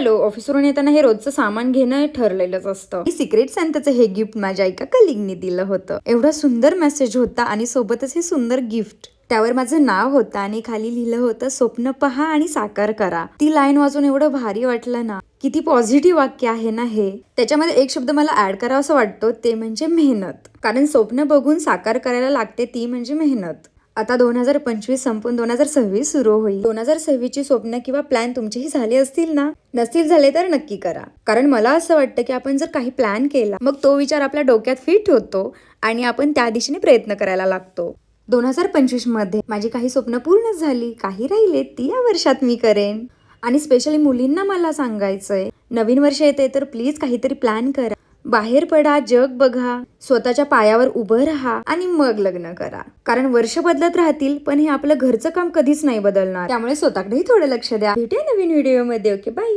Hello ऑफिसवरून येताना हे रोजचं सामान घेणं ठरलेलंच असतं. सिक्रेट सांताचं हे गिफ्ट माझ्या एका कलिंगने दिलं होतं. एवढा सुंदर मेसेज होता आणि सोबतच हे सुंदर गिफ्ट त्यावर माझं नाव होतं आणि खाली लिहिलं होतं स्वप्न पहा आणि साकार करा. ती लाईन वाचून एवढं भारी वाटलं ना किती पॉझिटिव्ह वाक्य आहे ना हे. त्याच्यामध्ये एक शब्द मला ऍड करावा असं वाटतो ते म्हणजे मेहनत. कारण स्वप्न बघून साकार करायला लागते ती म्हणजे मेहनत. आता दोन हजार पंचवीस संपून दोन हजार सव्वीस सुरू होईल. दोन हजार सव्वीसची स्वप्न किंवा प्लॅन तुमचेही झाले असतील ना? नसतील झाले तर नक्की करा. कारण मला असं वाटतं की आपण जर काही प्लॅन केला मग तो विचार आपल्या डोक्यात फिट होतो आणि आपण त्या दिशेने प्रयत्न करायला लागतो. दोन हजार पंचवीसमध्ये माझी काही स्वप्न पूर्ण झाली काही राहिले ती या वर्षात मी करेन. आणि स्पेशली मुलींना मला सांगायचंय नवीन वर्ष येते तर प्लीज काहीतरी प्लॅन करा. बाहेर पडा जग बघा स्वतःच्या पायावर उभं राहा आणि मग लग्न करा. कारण वर्ष बदलत राहतील पण हे आपलं घरचं काम कधीच नाही बदलणार. त्यामुळे स्वतःकडेही थोडं लक्ष द्या. भेटूया नवीन व्हिडिओमध्ये ओके बाय